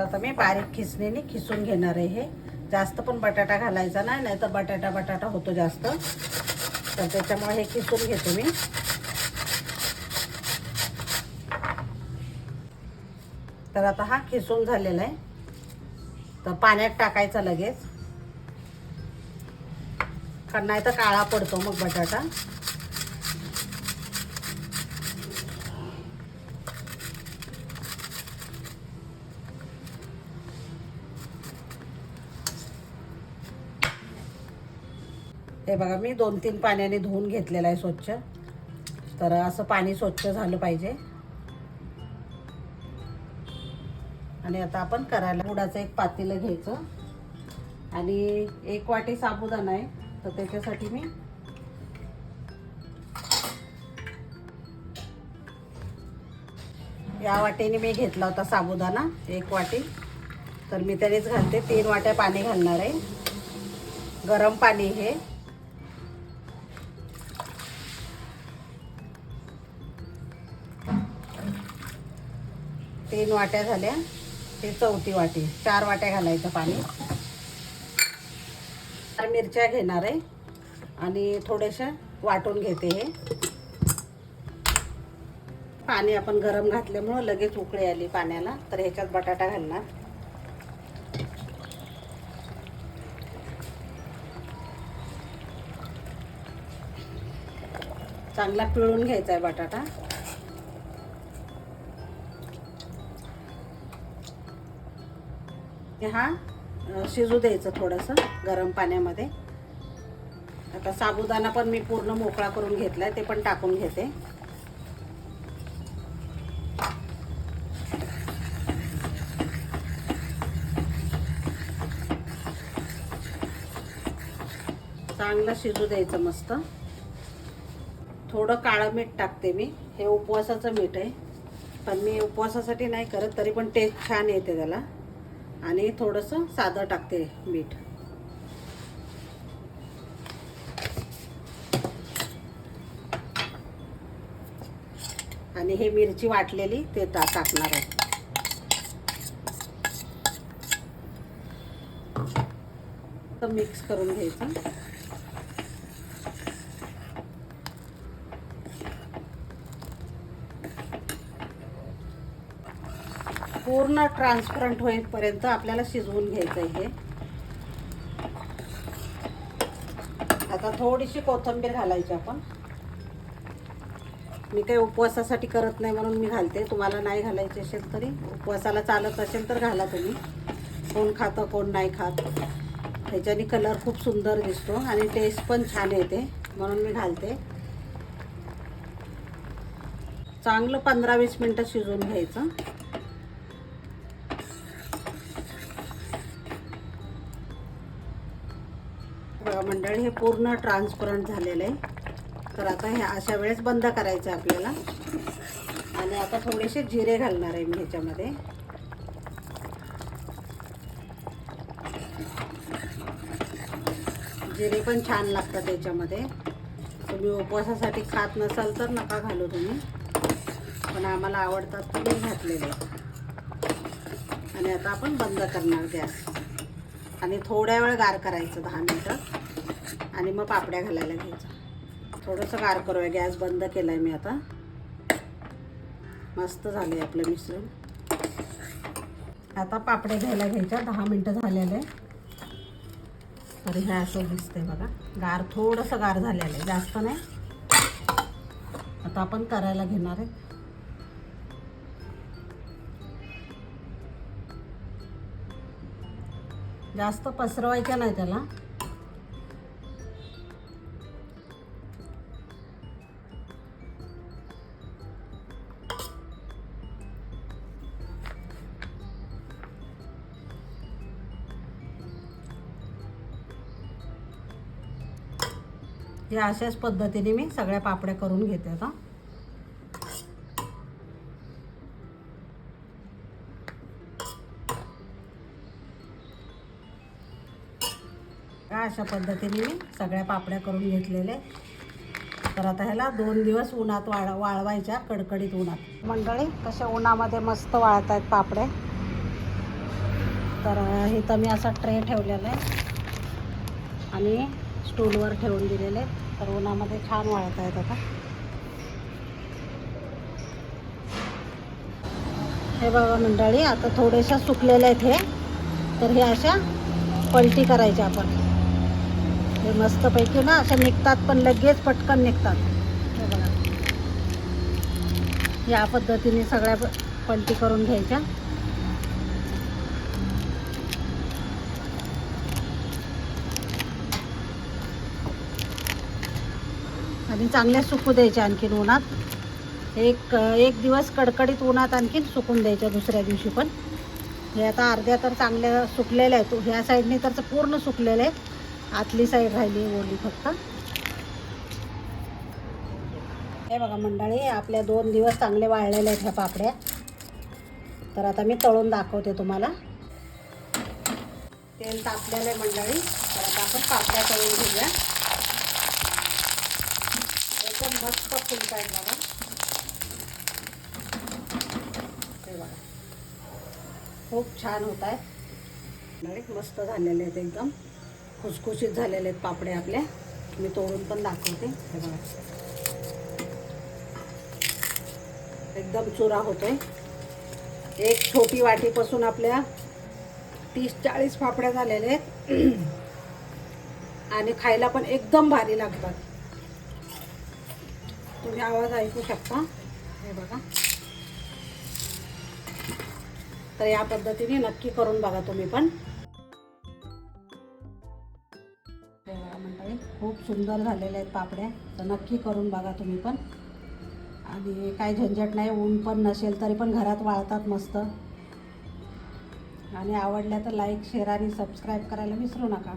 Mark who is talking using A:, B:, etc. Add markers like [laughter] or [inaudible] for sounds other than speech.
A: आता मी बारीक खिसणीने खिसून घेणार आहे हे. जास्त पण बटाटा घालायचा नाही नाहीतर बटाटा बटाटा होतो जास्त. तर त्याच्यामुळे हे खिसून घेते मी. तर आता हा खिसून झालेला आहे. तर पाण्यात टाकायचा लगेच. कारण नाही तर काळा पडतो मग बटाटा. हे बघा मी दोन तीन पाण्याने धुवून घेतलेलं आहे स्वच्छ. तर असं पाणी स्वच्छ झालं पाहिजे. आणि आता आपण करायला गुडाचं एक पातेलं घ्यायचं. आणि एक वाटी साबुदाणा आहे तर त्याच्यासाठी मी या वाटीने मी घेतला होता साबुदाणा एक वाटी. तर मी त्यानेच घालते. तीन वाट्या पाणी घालणार आहे. गरम पाणी हे. तीन वाट्या झाल्या. ते चौथी वाटी चार वाट्या घालायचं पाणी. चार मिरच्या घेणार आहे आणि थोड्याशा वाटून घेते हे. पाणी आपण गरम घातल्यामुळं लगेच उकळी आली पाण्याला तर ह्याच्यात बटाटा घालणार. चांगला पिळून घ्यायचा आहे बटाटा. हा शिजू द्यायचं थोडंसं गरम पाण्यामध्ये. आता साबुदाणा पण मी पूर्ण मोकळा करून घेतलाय ते पण टाकून घेते. चांगलं शिजू द्यायचं मस्त. थोडं काळं मीठ टाकते मी. हे उपवासाचं मीठ आहे. पण मी उपवासासाठी नाही करत तरी पण टेस्ट छान येते त्याला. आणि थोडंसं साधं टाकते मीठ. आणि हे मिरची वाटलेली ते टा टाकणार आहे. तर मिक्स करून घ्यायचं. पूर्ण ट्रान्सपरंट होईपर्यंत आपल्याला शिजवून घ्यायचं आहे हे. आता थोडीशी कोथिंबीर घालायची आपण. मी काही उपवासासाठी करत नाही म्हणून मी घालते. तुम्हाला नाही घालायची असेल तरी उपवासाला चालत असेल तर घाला तुम्ही. कोण खातं कोण नाही खात. ह्याच्याने कलर खूप सुंदर दिसतो आणि टेस्ट पण छान येते म्हणून मी घालते. चांगलं पंधरा वीस मिनटं शिजवून घ्यायचं. मंडळी हे पूर्ण ट्रान्सपरंट झालेलं आहे. तर आता हे अशा वेळेस बंद करायचं आहे आपल्याला. आणि आता थोडेसे जिरे घालणार आहे मी ह्याच्यामध्ये. जिरे पण छान लागतात त्याच्यामध्ये. तुम्ही उपवासासाठी खात नसाल तर नका घालू तुम्ही. पण आम्हाला आवडतात तर मी घातलेले. आणि आता आपण बंद करणार गॅस. आणि थोड्या वेळ गार करायचं दहा मिनटं. आणि मग पापड्या घालायला घ्यायचं थोडंसं गार करूया. गॅस बंद केला आहे मी आता. मस्त झालं आहे आपलं मिश्रण. आता पापड्या घ्यायला घ्यायच्या. दहा मिनटं झालेले तरी तर हे असं दिसतंय बघा. गार थोडंसं गार झालेलं आहे. जास्त नाही. आता आपण करायला घेणार आहे. जास्त पसरवायच्या नाही त्याला. या अशाच पद्धतीने मी सगळ्या पापड्या करून घेते आता. अशा पद्धतीने मी सगळ्या पापड्या करून घेतलेले तर आता ह्याला दोन दिवस उन्हात वाळ वाळवायच्या कडकडीत उन्हात. मंडळी कशा उन्हामध्ये मस्त वाळत आहेत पापड्या? तर इथं मी असा ट्रे ठेवलेला आहे. आणि स्टूलवर ठेवून दिलेले आहेत. तर उन्हामध्ये छान वाळत आहेत आता. हे बघा मंडळी आता थोड्याशा सुकलेल्या आहेत हे. तर हे अशा पलटी करायच्या आपण. हे मस्तपैकी ना अशा निघतात पण लगेच पटकन निघतात. हे बघा. या पद्धतीने सगळ्या प- पलटी करून घ्यायच्या. आणि चांगल्या सुकू द्यायच्या आणखीन उन्हात. एक एक दिवस कडकडीत उन्हात आणखीन सुकून द्यायच्या दुसऱ्या दिवशी पण. हे आता अर्ध्या तर चांगल्या सुकलेल्या आहेत. ह्या साईडने तर पूर्ण सुकलेले आहेत आतली साईड राहिली ओली फक्त. हे बघा मंडळी आपल्या दोन दिवस चांगले वाळलेले आहेत ह्या पापड्या. तर आता मी तळून दाखवते तुम्हाला. तेल तापलेलं आहे मंडळी. तर आता आपण पापड्या तळून घेऊया. एकदम मस्त फुलत आहेत बघा. हे बघा. खूप छान होत आहे. मस्त झालेले आहेत एकदम. खुसखुशीत झालेले आहेत पापड्या आपल्या. मी तोडून पण दाखवते. हे बघा. एकदम चुरा होतोय. एक छोटी वाटीपासून आपल्या तीस चाळीस पापड्या झालेल्या आहेत. [clears throat] आणि खायला पण एकदम भारी लागतात. तुम्ही आवाज ऐकू शकता? हे बघा. तर या पद्धतीने नक्की करून बघा तुम्ही पण. सुंदर झालेल्या आहेत पापड्या. तर नक्की करून बघा तुम्ही पण. आणि काही झंझट नाही ऊन पण नसेल तरी पण घरात वाळतात मस्त. आणि आवडल्या तर लाईक शेअर आणि सबस्क्राईब करायला विसरू नका.